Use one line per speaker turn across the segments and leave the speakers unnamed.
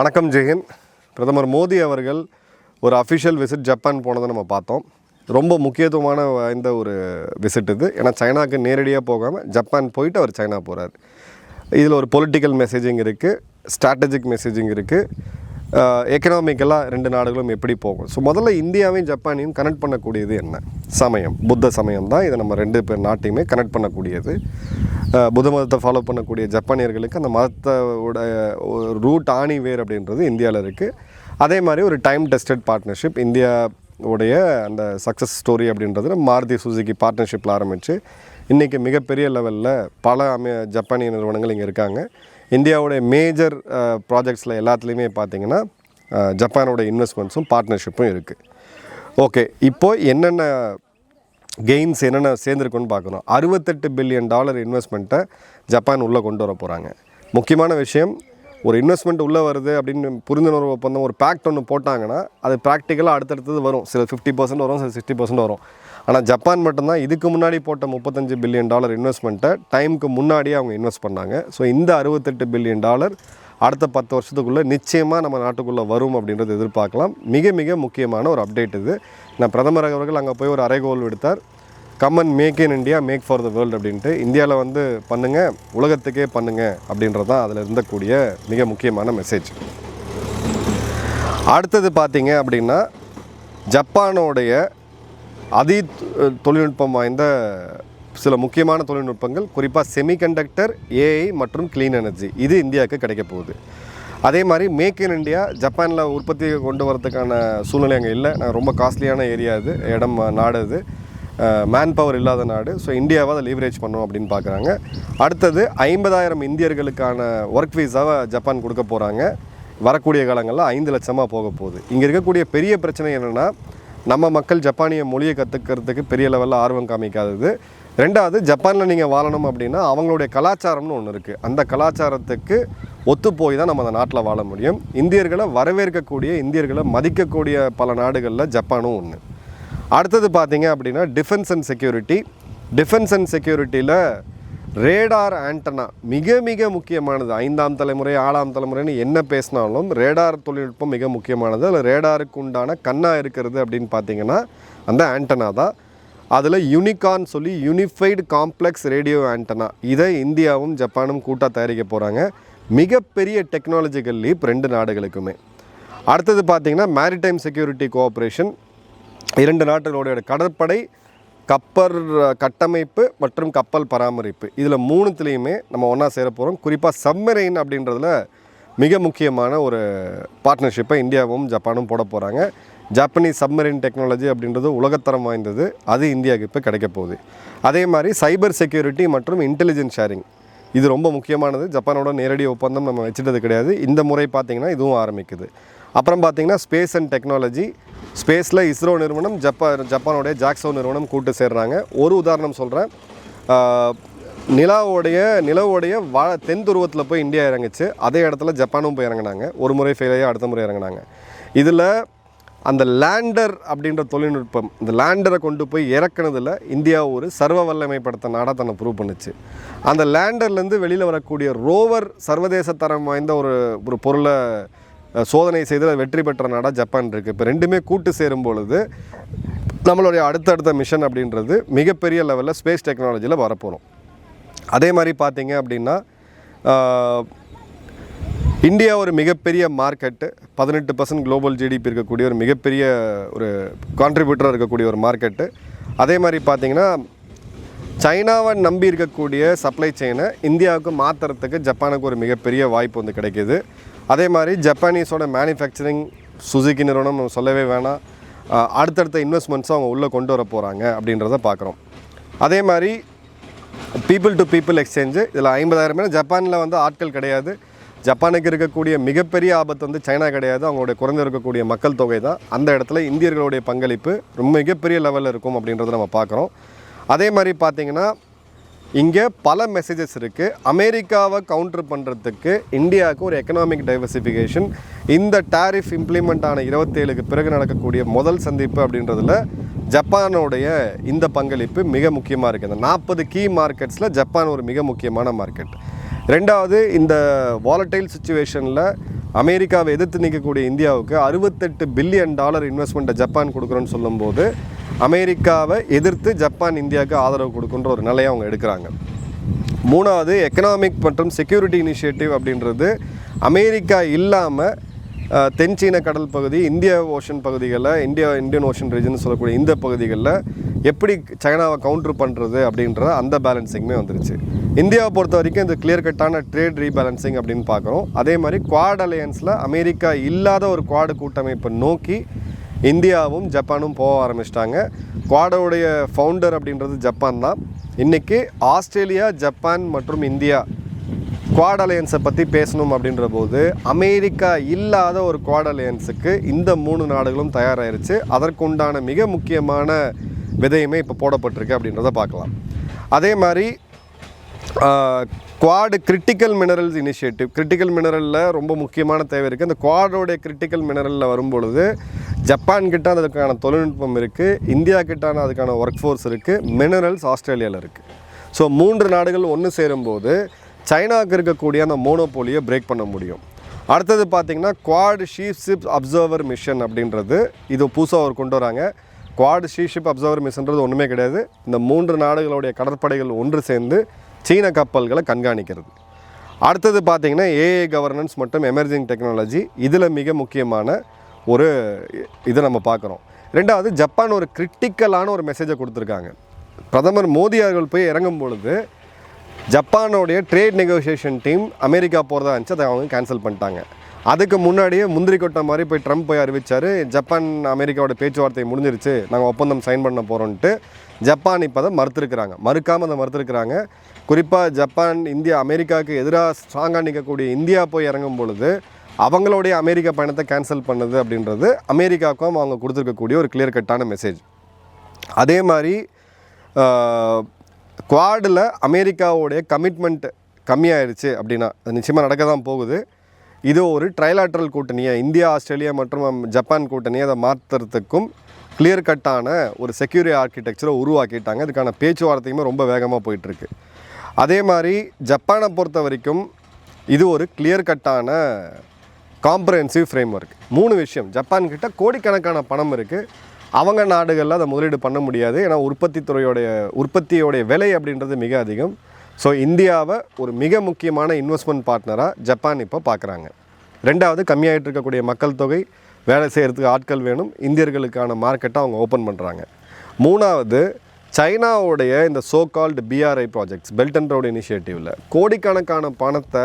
வணக்கம் ஜெயன் பிரதமர் மோடி அவர்கள் ஒரு அஃபிஷியல் விசிட் ஜப்பான் போனதை நம்ம பார்த்தோம். ரொம்ப முக்கியத்துவமான வாய்ந்த ஒரு விசிட் இது. ஏன்னா சைனாக்கு நேரடியாக போகாமல் ஜப்பான் போயிட்டு அவர் சைனா போகிறார் இதில் ஒரு பொலிட்டிக்கல் மெசேஜிங் இருக்குது ஸ்ட்ராட்டஜிக் மெசேஜிங் இருக்குது எக்கனாமிக்கலாக ரெண்டு நாடுகளும் எப்படி போகும். ஸோ முதல்ல இந்தியாவையும் ஜப்பானையும் கனெக்ட் பண்ணக்கூடியது என்ன? சமயம். புத்த சமயம் தான். இதை நம்ம ரெண்டு பேர் நாட்டையுமே கனெக்ட் பண்ணக்கூடியது. புத மதத்தை ஃபாலோ பண்ணக்கூடிய ஜப்பானியர்களுக்கு அந்த மதத்தோட ரூட் ஆணி வேர் அப்படின்றது இந்தியாவில் இருக்குது அதே மாதிரி ஒரு டைம் டெஸ்டட் பார்ட்னர்ஷிப் இந்தியா உடைய அந்த சக்ஸஸ் ஸ்டோரி அப்படின்றது மாருதி சுசுகி பார்ட்னர்ஷிப்பில் ஆரம்பித்து இன்றைக்கி மிகப்பெரிய லெவலில் பல அமெ ஜப்பானிய நிறுவனங்கள் இங்கே இருக்காங்க. இந்தியாவுடைய மேஜர் ப்ராஜெக்ட்ஸில் எல்லாத்துலேயுமே பார்த்திங்கன்னா ஜப்பானோட இன்வெஸ்ட்மெண்ட்ஸும் பார்ட்னர்ஷிப்பும் இருக்குது ஓகே இப்போது என்னென்ன கெயின்ஸ் என்னென்ன சேர்ந்துருக்குன்னு பார்க்கணும். அறுபத்தெட்டு பில்லியன் டாலர் இன்வெஸ்ட்மெண்ட்டை ஜப்பான் உள்ளே கொண்டு வர போகிறாங்க முக்கியமான விஷயம் ஒரு இன்வெஸ்ட்மெண்ட் உள்ளே வருது அப்படின்னு புரிந்துணர்வு ஒப்பந்தம் ஒரு பேக்ட் ஒன்று போட்டாங்கன்னா அது ப்ராக்டிக்கலாக அடுத்தடுத்தது வரும். சில ஃபிஃப்டி பர்சன்ட் வரும் சில சிக்ஸ்டி பர்சன்ட் வரும். ஆனால் ஜப்பான் மட்டும்தான் இதுக்கு முன்னாடி போட்ட முப்பத்தஞ்சு பில்லியன் டாலர் இன்வெஸ்ட்மெண்ட்டை டைமுக்கு முன்னாடியே அவங்க இன்வெஸ்ட் பண்ணாங்க. ஸோ இந்த அறுபத்தெட்டு பில்லியன் டாலர் அடுத்த பத்து வருஷத்துக்குள்ளே நிச்சயமாக நம்ம நாட்டுக்குள்ளே வரும் அப்படின்றது எதிர்பார்க்கலாம். மிக மிக முக்கியமான ஒரு அப்டேட் இது. நான் பிரதமர் அவர்கள் அங்கே போய் ஒரு அரைகோல் விடுத்தார். Come on make in India make for the world அப்படின்ட்டு. இந்தியாவில் வந்து பண்ணுங்கள் உலகத்துக்கே பண்ணுங்கள் அப்படின்றது தான் அதில் இருந்தக்கூடிய மிக முக்கியமான மெசேஜ் அடுத்தது பார்த்தீங்க அப்படின்னா ஜப்பானோடைய அதி தொழில்நுட்பம் வாய்ந்த சில முக்கியமான தொழில்நுட்பங்கள் குறிப்பாக செமிகண்டக்டர் ஏஐ மற்றும் க்ளீன் எனர்ஜி இது இந்தியாவுக்கு கிடைக்க போகுது. அதே மாதிரி மேக் இன் இந்தியா ஜப்பானில் உற்பத்தி கொண்டு வரதுக்கான சூழ்நிலை அங்கே இல்லை. நான் ரொம்ப காஸ்ட்லியான ஏரியா இது. இடம் நாடு அது. மேன் பவர் இல்லாத நாடு. ஸோ இந்தியாவை அதை லீவரேஜ் பண்ணும் அப்படின்னு பார்க்குறாங்க அடுத்தது ஐம்பதாயிரம் இந்தியர்களுக்கான ஒர்க் வீஸாவை ஜப்பான் கொடுக்க போகிறாங்க வரக்கூடிய காலங்களில் ஐந்து லட்சமாக போக போகுது. இங்கே இருக்கக்கூடிய பெரிய பிரச்சனை என்னென்னா நம்ம மக்கள் ஜப்பானிய மொழியை கற்றுக்கிறதுக்கு பெரிய லெவலில் ஆர்வம் காமிக்காதது. ரெண்டாவது ஜப்பானில் நீங்கள் வாழணும் அப்படின்னா அவங்களுடைய கலாச்சாரம்னு ஒன்று இருக்குது அந்த கலாச்சாரத்துக்கு ஒத்து போய் தான் நம்ம அந்த நாட்டில் வாழ முடியும். இந்தியர்களை வரவேற்கக்கூடிய இந்தியர்களை மதிக்கக்கூடிய பல நாடுகளில் ஜப்பானும் ஒன்று அடுத்தது பார்த்தீங்க அப்படின்னா defence and security defence and செக்யூரிட்டியில் radar antenna மிக மிக முக்கியமானது. ஐந்தாம் தலைமுறை ஆறாம் தலைமுறைன்னு என்ன பேசினாலும் ரேடார் தொழில்நுட்பம் மிக முக்கியமானது. அதில் ரேடாருக்கு உண்டான கண்ணாக இருக்கிறது அப்படின்னு பார்த்தீங்கன்னா அந்த ஆண்டனா தான். அதில் யூனிகான் சொல்லி யூனிஃபைடு காம்ப்ளெக்ஸ் ரேடியோ ஆண்டனா இதை இந்தியாவும் ஜப்பானும் கூட்டாக தயாரிக்க போகிறாங்க மிகப்பெரிய டெக்னாலஜிக்கல் லீப் ரெண்டு நாடுகளுக்குமே. அடுத்தது பார்த்திங்கன்னா மேரிடைம் செக்யூரிட்டி கோஆப்ரேஷன் இரண்டு நாடுகளுடைய கடற்படை கப்பர் கட்டமைப்பு மற்றும் கப்பல் பராமரிப்பு. இதில் மூணுத்துலேயுமே நம்ம ஒன்றா சேர போகிறோம் குறிப்பாக சப்மரைன் அப்படின்றதுல மிக முக்கியமான ஒரு பார்ட்னர்ஷிப்பை இந்தியாவும் ஜப்பானும் போட போகிறாங்க ஜாப்பனீஸ் சப்மரைன் டெக்னாலஜி அப்படின்றது உலகத்தரம் வாய்ந்தது. அது இந்தியாவுக்கு இப்போ கிடைக்க போகுது. அதே மாதிரி சைபர் செக்யூரிட்டி மற்றும் இன்டெலிஜென்ஸ் ஷேரிங் இது ரொம்ப முக்கியமானது. ஜப்பானோட நேரடி ஒப்பந்தம் நம்ம வச்சுட்டது கிடையாது. இந்த முறை பார்த்திங்கன்னா இதுவும் ஆரம்பிக்குது. அப்புறம் பார்த்திங்கன்னா ஸ்பேஸ் அண்ட் டெக்னாலஜி ஸ்பேஸில் இஸ்ரோ நிறுவனம் ஜப்பான் ஜப்பானுடைய ஜாக்ஸோ நிறுவனம் கூட்டு சேர்றாங்க. ஒரு உதாரணம் சொல்கிறேன் நிலாவோடைய நிலவோடைய வா தென் துருவத்தில் போய் இந்தியா இறங்குச்சு. அதே இடத்துல ஜப்பானும் போய் இறங்குனாங்க. ஒரு முறை ஃபெயிலாகி அடுத்த முறை இறங்குனாங்க. இதில் அந்த லேண்டர் அப்படின்ற தொழில்நுட்பம் இந்த லேண்டரை கொண்டு போய் இறக்குனதில் இந்தியா ஒரு சர்வ வல்லமைப்படுத்த நாடாக தன்னை ப்ரூவ் பண்ணுச்சு. அந்த லேண்டர்லேருந்து வெளியில் வரக்கூடிய ரோவர் சர்வதேச தரம் வாய்ந்த ஒரு ஒரு பொருளை சோதனை செய்து வெற்றி பெற்ற நாடாக ஜப்பான் இருக்குது இப்போ ரெண்டுமே கூட்டு சேரும் பொழுது நம்மளுடைய அடுத்தடுத்த மிஷன் அப்படின்றது மிகப்பெரிய லெவலில் ஸ்பேஸ் டெக்னாலஜியில் வரப்போகிறோம் அதே மாதிரி பார்த்தீங்க அப்படின்னா இந்தியா ஒரு மிகப்பெரிய மார்க்கெட்டு பதினெட்டு பர்சன்ட் குளோபல் ஜிடிபி இருக்கக்கூடிய ஒரு மிகப்பெரிய ஒரு கான்ட்ரிபியூட்டராக இருக்கக்கூடிய ஒரு மார்க்கெட்டு அதே மாதிரி பார்த்திங்கன்னா சைனாவை நம்பி இருக்கக்கூடிய சப்ளை செயினை இந்தியாவுக்கு மாற்றுறதுக்கு ஜப்பானுக்கு ஒரு மிகப்பெரிய வாய்ப்பு வந்து கிடைக்கிது. அதே மாதிரி ஜப்பானீஸோட மேனுஃபேக்சரிங் சுசுகி நிறுவனம் நம்ம சொல்லவே வேணாம். அடுத்தடுத்த இன்வெஸ்ட்மெண்ட்ஸும் அவங்க உள்ளே கொண்டு வர போகிறாங்க அப்படின்றத பார்க்குறோம் அதே மாதிரி பீப்புள் டு பீப்புள் எக்ஸ்சேஞ்சு இதில் ஐம்பதாயிரம் பேர். ஜப்பானில் வந்து ஆட்கள் கிடையாது. ஜப்பானுக்கு இருக்கக்கூடிய மிகப்பெரிய ஆபத்து வந்து சைனா கிடையாது. அவங்களுடைய குறைந்து இருக்கக்கூடிய மக்கள் தொகை தான். அந்த இடத்துல இந்தியர்களுடைய பங்களிப்பு ரொம்ப மிகப்பெரிய லெவலில் இருக்கும் அப்படின்றத நம்ம பார்க்குறோம். அதே மாதிரி பார்த்தீங்கன்னா இங்கே பல மெசேஜஸ் இருக்குது அமெரிக்காவை கவுண்டர் பண்ணுறதுக்கு இந்தியாவுக்கு ஒரு எக்கனாமிக் டைவர்சிஃபிகேஷன் இந்த டாரிஃப் இம்ப்ளிமெண்ட் ஆன இருபத்தேழுக்கு பிறகு நடக்கக்கூடிய முதல் சந்திப்பு அப்படின்றதுல ஜப்பானுடைய இந்த பங்களிப்பு மிக முக்கியமாக இருக்குது இந்த நாற்பது கீ மார்க்கெட்ஸில் ஜப்பான் ஒரு மிக முக்கியமான மார்க்கெட் ரெண்டாவது இந்த வாலட்டைல் சுச்சுவேஷனில் அமெரிக்காவை எதிர்த்து நிற்கக்கூடிய இந்தியாவுக்கு அறுபத்தெட்டு பில்லியன் டாலர் இன்வெஸ்ட்மெண்ட்டை ஜப்பான் கொடுக்குறோன்னு சொல்லும்போது அமெரிக்காவை எதிர்த்து ஜப்பான் இந்தியாவுக்கு ஆதரவு கொடுக்குன்ற ஒரு நிலையை அவங்க எடுக்கிறாங்க. மூணாவது எக்கனாமிக் மற்றும் செக்யூரிட்டி இனிஷியேட்டிவ் அப்படின்றது அமெரிக்கா இல்லாமல் தென் சீன கடல் பகுதி இந்திய ஓஷன் பகுதிகளில் இந்தியா இந்தியன் ஓஷன் ரீஜன் சொல்லக்கூடிய இந்த பகுதிகளில் எப்படி சைனாவை கவுண்டர் பண்ணுறது அப்படின்ற அந்த பேலன்சிங்குமே வந்துருச்சு. இந்தியாவை பொறுத்த வரைக்கும் இந்த கிளியர் கட்டான ட்ரேட் ரீபேலன்சிங் அப்படின்னு பார்க்குறோம். அதே மாதிரி குவாட் அலையன்ஸில் அமெரிக்கா இல்லாத ஒரு குவாடு கூட்டமைப்பை நோக்கி இந்தியாவும் ஜப்பானும் போக ஆரம்பிச்சிட்டாங்க. குவாடோடைய ஃபவுண்டர் அப்படின்றது ஜப்பான் தான். இன்றைக்கி ஆஸ்திரேலியா ஜப்பான் மற்றும் இந்தியா குவாட் அலையன்ஸை பற்றி பேசணும் அப்படின்ற போது அமெரிக்கா இல்லாத ஒரு குவாட் அலையன்ஸுக்கு இந்த மூணு நாடுகளும் தயாராயிருச்சு. அதற்குண்டான மிக முக்கியமான விதையுமே இப்போ போடப்பட்டிருக்கு அப்படின்றத பார்க்கலாம். அதே மாதிரி Quad critical minerals initiative critical மினரலில் ரொம்ப முக்கியமான தேவை இருக்குது அந்த குவாடோடைய கிரிட்டிக்கல் மினரலில் வரும்பொழுது ஜப்பான் கிட்ட அதுக்கான தொழில்நுட்பம் இருக்குது இந்தியா கிட்டான அதுக்கான ஒர்க் ஃபோர்ஸ் இருக்குது மினரல்ஸ் ஆஸ்திரேலியாவில் இருக்குது ஸோ மூன்று நாடுகள் ஒன்று சேரும்போது சைனாவுக்கு இருக்கக்கூடிய அந்த மோனோபோலியை பிரேக் பண்ண முடியும். அடுத்தது பார்த்திங்கன்னா Quad ship ships observer mission அப்படின்றது இது புதுசாக அவர் கொண்டு வராங்க. குவாட் ஷீஷிப் அப்சர்வர் மிஷன்றது ஒன்றுமே கிடையாது. இந்த மூன்று நாடுகளுடைய கடற்படைகள் ஒன்று சேர்ந்து சீன கப்பல்களை கண்காணிக்கிறது. அடுத்தது பார்த்திங்கன்னா ஏஏ கவர்னன்ஸ் மற்றும் எமர்ஜிங் டெக்னாலஜி இதில் மிக முக்கியமான ஒரு இதை நம்ம பார்க்குறோம். ரெண்டாவது ஜப்பான் ஒரு கிரிட்டிக்கலான ஒரு மெசேஜை கொடுத்துருக்காங்க. பிரதமர் மோடி அவர்கள் போய் இறங்கும் பொழுது ஜப்பானோடைய ட்ரேட் நெகோசியேஷன் டீம் அமெரிக்கா போகிறதா இருந்துச்சு அதை அவங்க கேன்சல் பண்ணிட்டாங்க. அதுக்கு முன்னாடியே முந்திரி கொட்டை மாதிரி போய் ட்ரம்ப் போய் அறிவித்தார் ஜப்பான் அமெரிக்காவோட பேச்சுவார்த்தை முடிஞ்சிருச்சு. நாங்கள் ஒப்பந்தம் சைன் பண்ண போகிறோன்ட்டு ஜப்பான் இப்போ அதை மறுத்துருக்குறாங்க. மறுக்காமல் அதை மறுத்துருக்குறாங்க. குறிப்பாக ஜப்பான் இந்தியா அமெரிக்காவுக்கு எதிராக ஸ்ட்ராங்காக நிற்கக்கூடிய இந்தியா போய் இறங்கும் பொழுது அவங்களுடைய அமெரிக்கா பயணத்தை கேன்சல் பண்ணுது அப்படின்றது அமெரிக்காவுக்கும் அவங்க கொடுத்துருக்கக்கூடிய ஒரு கிளியர் கட்டான மெசேஜ் அதே மாதிரி குவாடில் அமெரிக்காவோடைய கமிட்மெண்ட் கம்மியாயிருச்சு அப்படின்னா அது நிச்சயமாக நடக்க தான் போகுது. இது ஒரு ட்ரைலாட்ரல் கூட்டணியை இந்தியா ஆஸ்திரேலியா மற்றும் ஜப்பான் கூட்டணியை அதை மாற்றுறதுக்கும் கிளியர் கட்டான ஒரு செக்யூரி ஆர்கிடெக்சரை உருவாக்கிட்டாங்க. இதுக்கான பேச்சுவார்த்தையுமே ரொம்ப வேகமாக போயிட்டுருக்கு. அதே மாதிரி ஜப்பானை பொறுத்த வரைக்கும் இது ஒரு கிளியர் கட்டான காம்ப்ரஹென்சிவ் ஃப்ரேம் ஒர்க் மூணு விஷயம். ஜப்பான் கிட்ட கோடிக்கணக்கான பணம் இருக்குது அவங்க நாடுகளில் அதை முதலீடு பண்ண முடியாது. ஏன்னா உற்பத்தி துறையோடைய உற்பத்தியோடைய விலை அப்படின்றது மிக அதிகம். ஸோ இந்தியாவை ஒரு மிக முக்கியமான இன்வெஸ்ட்மெண்ட் பார்ட்னராக ஜப்பான் இப்போ பார்க்குறாங்க ரெண்டாவது கம்மியாகிட்டு இருக்கக்கூடிய மக்கள் தொகை வேலை செய்கிறதுக்கு ஆட்கள் வேணும் இந்தியர்களுக்கான மார்க்கெட்டை அவங்க ஓப்பன் பண்ணுறாங்க மூணாவது சைனாவுடைய இந்த so called BRI projects belt and road இனிஷியேட்டிவில் கோடிக்கணக்கான பணத்தை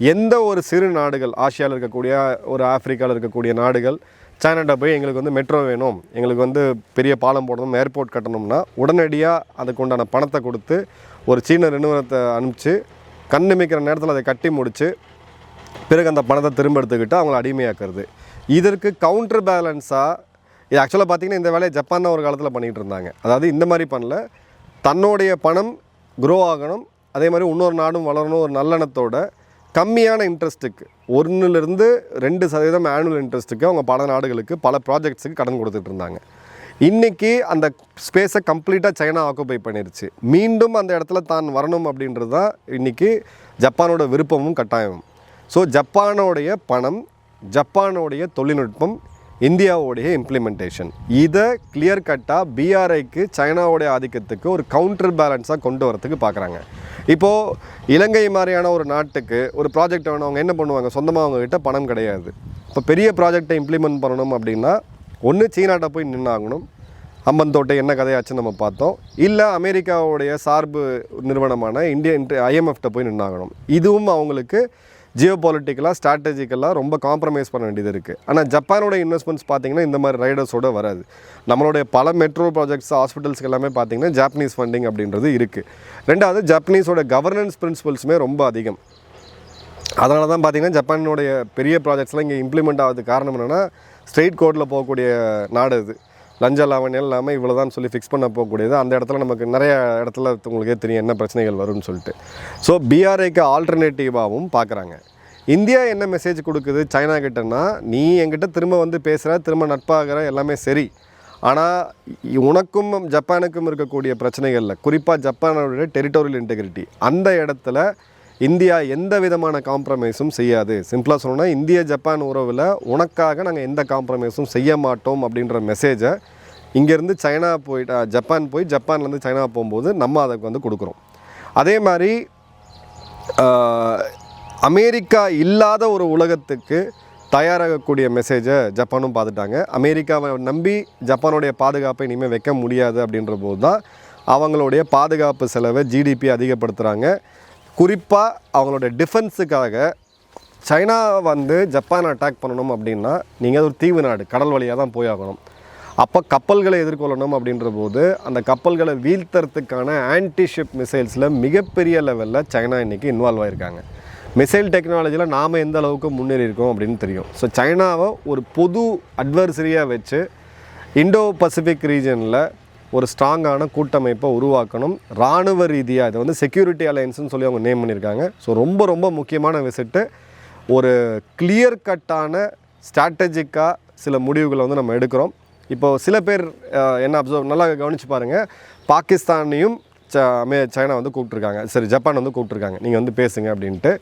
எந்த ஒரு சிறு நாடுகள் ஆசியாவில் இருக்கக்கூடிய ஒரு ஆப்பிரிக்காவில் இருக்கக்கூடிய நாடுகள் சைனாட்ட போய் எங்களுக்கு வந்து மெட்ரோ வேணும் எங்களுக்கு வந்து பெரிய பாலம் போடணும் ஏர்போர்ட் கட்டணும்னா உடனடியாக அதுக்கு உண்டான பணத்தை கொடுத்து ஒரு சீன நிறுவனத்தை அனுப்பிச்சு கண் நேரத்தில் அதை கட்டி முடித்து பிறகு அந்த பணத்தை திரும்ப எடுத்துக்கிட்டு அவங்கள அடிமையாக்குறது. இதற்கு கவுண்டர் பேலன்ஸாக இது ஆக்சுவலாக பார்த்தீங்கன்னா இந்த வேலையை ஜப்பான் ஒரு காலத்தில் பண்ணிகிட்டு இருந்தாங்க. அதாவது இந்த மாதிரி பண்ணல. தன்னுடைய பணம் குரோ ஆகணும். அதே மாதிரி இன்னொரு நாடும் வளரணும் ஒரு நல்லெண்ணத்தோட கம்மியான இன்ட்ரெஸ்ட்டுக்கு ஒன்றுலேருந்து ரெண்டு சதவீதம் ஆனுவல் இன்ட்ரெஸ்ட்டுக்கு அவங்க பல நாடுகளுக்கு பல ப்ராஜெக்ட்ஸுக்கு கடன் கொடுத்துட்டு இருந்தாங்க. இன்றைக்கி அந்த ஸ்பேஸை கம்ப்ளீட்டாக சைனா ஆக்குபை பண்ணிருச்சு. மீண்டும் அந்த இடத்துல தான் வரணும் அப்படின்றது தான் இன்றைக்கி ஜப்பானோட விருப்பமும் கட்டாயமும். ஸோ ஜப்பானோடைய பணம் ஜப்பானோடைய தொழில்நுட்பம் இந்தியாவுடைய இம்ப்ளிமெண்டேஷன் இதை கிளியர் கட்டாக பிஆர்ஐக்கு சைனாவுடைய ஆதிக்கத்துக்கு ஒரு கவுண்டர் பேலன்ஸாக கொண்டு வரத்துக்கு பார்க்குறாங்க இப்போது இலங்கை மாதிரியான ஒரு நாட்டுக்கு ஒரு ப்ராஜெக்ட் வேணும் அவங்க என்ன பண்ணுவாங்க? சொந்தமாக அவங்கக்கிட்ட பணம் கிடையாது. இப்போ பெரிய ப்ராஜெக்டை இம்ப்ளிமெண்ட் பண்ணணும் அப்படின்னா ஒன்று சீனாட்ட போய் நின்னாகணும். அம்பந்தோட்டை என்ன கதையாச்சுன்னு நம்ம பார்த்தோம். இல்லை அமெரிக்காவுடைய சார்பு நிறுவனமான இந்தியன் ஐஎம்எஃப்ட்ட போய் நின்னாகணும். இதுவும் அவங்களுக்கு ஜியோ பாலிட்டிக்கலாக ஸ்ட்ராட்டஜிக்கலாக ரொம்ப காம்ப்ரமைஸ் பண்ண வேண்டியது இருக்குது ஆனால் ஜப்பானோட இன்வெஸ்ட்மெண்ட்ஸ் பார்த்தீங்கன்னா இந்த மாதிரி ரைடர்ஸோட வராது. நம்மளுடைய பல மெட்ரோ ப்ராஜெக்ட்ஸ் ஹாஸ்பிட்டல்ஸ்க்கு எல்லாமே பார்த்திங்கன்னா ஜாப்பனீஸ் ஃபண்டிங் அப்படின்றது இருக்குது ரெண்டாவது ஜப்பனீஸோட கவர்னன்ஸ் பிரின்சிபல்ஸுமே ரொம்ப அதிகம். அதனால தான் பார்த்தீங்கன்னா ஜப்பானுடைய பெரிய ப்ராஜெக்ட்ஸ்லாம் இங்கே இம்ப்ளிமெண்ட் ஆகிறதுக்கு காரணம் என்னென்னா ஸ்ட்ரெயிட் கோர்ட்டில் போகக்கூடிய நாடு இது. லஞ்ச லாவணியம் இல்லாமல் இவ்வளோ தான் சொல்லி ஃபிக்ஸ் பண்ண போகக்கூடியது. அந்த இடத்துல நமக்கு நிறைய இடத்துல உங்களுக்கே தெரியும் என்ன பிரச்சனைகள் வரும்னு சொல்லிட்டு. ஸோ பிஆர்ஐக்கு ஆல்டர்னேட்டிவாகவும் பார்க்குறாங்க இந்தியா என்ன மெசேஜ் கொடுக்குது? சைனா கிட்டன்னா நீ என்கிட்ட திரும்ப வந்து பேசுகிற திரும்ப நட்பாகிற எல்லாமே சரி. ஆனால் உனக்கும் ஜப்பானுக்கும் இருக்கக்கூடிய பிரச்சனைகளில் குறிப்பாக ஜப்பானோட டெரிட்டோரியல் இன்டெகிரிட்டி அந்த இடத்துல இந்தியா எந்த விதமான காம்ப்ரமைஸும் செய்யாது. சிம்பிளாக சொல்லணும்னா இந்திய ஜப்பான் உறவில் உனக்காக நாங்கள் எந்த காம்ப்ரமைஸும் செய்ய மாட்டோம் அப்படின்ற மெசேஜை இங்கேருந்து சைனா போயிட்டா ஜப்பான் போய் ஜப்பான்லேருந்து சைனா போகும்போது நம்ம அதுக்கு வந்து கொடுக்குறோம். அதே மாதிரி அமெரிக்கா இல்லாத ஒரு உலகத்துக்கு தயாராகக்கூடிய மெசேஜை ஜப்பானும் பார்த்துட்டாங்க. அமெரிக்காவை நம்பி ஜப்பானுடைய பாதுகாப்பை இனிமேல் வைக்க முடியாது அப்படின்ற போது தான் அவங்களுடைய பாதுகாப்பு செலவை ஜிடிபி அதிகப்படுத்துகிறாங்க குறிப்பாக அவங்களோட டிஃபென்ஸுக்காக சைனா வந்து ஜப்பான் அட்டாக் பண்ணணும் அப்படின்னா நீங்கள் ஒரு தீவு நாடு கடல் வழியாக தான் போயாகணும் அப்போ கப்பல்களை எதிர்கொள்ளணும் அப்படின்ற போது அந்த கப்பல்களை வீழ்த்துறதுக்கான ஆன்டிஷிப் மிசைல்ஸில் மிகப்பெரிய லெவலில் சைனா இன்றைக்கி இன்வால்வ் ஆயிருக்காங்க. மிசைல் டெக்னாலஜியில் நாம் எந்த அளவுக்கு முன்னேறி இருக்கோம் அப்படின்னு தெரியும். ஸோ சைனாவை ஒரு பொது அட்வர்சரியாக வச்சு இண்டோ பசிபிக் ரீஜனில் ஒரு ஸ்ட்ராங்கான கூட்டமைப்பை உருவாக்கணும் இராணுவ ரீதியாக இதை வந்து செக்யூரிட்டி அலையன்ஸ்னு சொல்லி அவங்க நேம் பண்ணியிருக்காங்க ஸோ ரொம்ப ரொம்ப முக்கியமான விசிட்டு ஒரு கிளியர் கட்டான ஸ்ட்ராட்டஜிக்காக சில முடிவுகளை வந்து நம்ம எடுக்கிறோம் இப்போ சில பேர் என்ன அப்சர்வ் நல்லா கவனிச்சு பாருங்கள் பாகிஸ்தானையும் ச அமே சைனா வந்து கூப்பிட்ருக்காங்க சரி ஜப்பான் வந்து கூப்பிட்ருக்காங்க நீங்கள் வந்து பேசுங்க அப்படின்ட்டு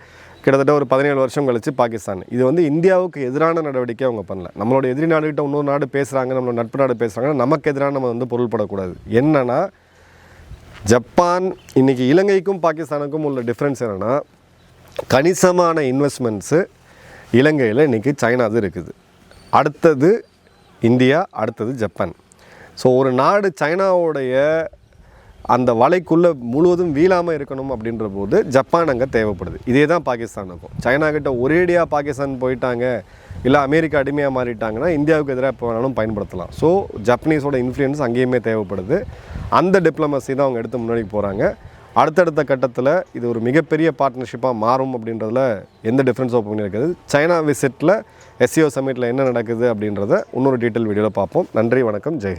கிட்டத்தட்ட ஒரு பதினேழு வருஷம் கழித்து பாகிஸ்தான். இது வந்து இந்தியாவுக்கு எதிரான நடவடிக்கை அவங்க பண்ணல. நம்மளோட எதிரி நாடுகிட்ட இன்னொரு நாடு பேசுகிறாங்க நம்மளோட நட்பு நாடு பேசுகிறாங்க நமக்கு எதிராக நம்ம வந்து பொருள்படக்கூடாது. என்னென்னா ஜப்பான் இன்றைக்கி இலங்கைக்கும் பாகிஸ்தானுக்கும் உள்ள டிஃப்ரென்ஸ் என்னென்னா கணிசமான இன்வெஸ்ட்மெண்ட்ஸு இலங்கையில் இன்றைக்கி சைனாது இருக்குது. அடுத்தது இந்தியா அடுத்தது ஜப்பான். ஸோ ஒரு நாடு சைனாவுடைய அந்த வலைக்குள்ளே முழுவதும் வீழாமல் இருக்கணும் அப்படின்ற போது ஜப்பான் அங்கே தேவைப்படுது. இதே தான் பாகிஸ்தானுக்கும் சைனா கிட்ட ஒரேடியாக பாகிஸ்தான் போயிட்டாங்க இல்லை அமெரிக்கா அடிமையாக மாறிட்டாங்கன்னா இந்தியாவுக்கு எதிராக இப்போ வேணாலும் பயன்படுத்தலாம். ஸோ ஜப்பனீஸோட இன்ஃப்ளூயன்ஸ் அங்கேயுமே தேவைப்படுது. அந்த டிப்ளமசி தான் அவங்க எடுத்து முன்னாடி போகிறாங்க அடுத்தடுத்த கட்டத்தில் இது ஒரு மிகப்பெரிய பார்ட்னர்ஷிப்பாக மாறும் அப்படின்றதுல எந்த டிஃப்ரென்ஸ் ஓப்பன் இருக்குது சைனா விசிட்டில் எஸ்சிஓ சமிட்டில் என்ன நடக்குது அப்படின்றத இன்னொரு டீட்டெயில் வீடியோவில் பார்ப்போம். நன்றி வணக்கம் ஜெய்ஹிந்த்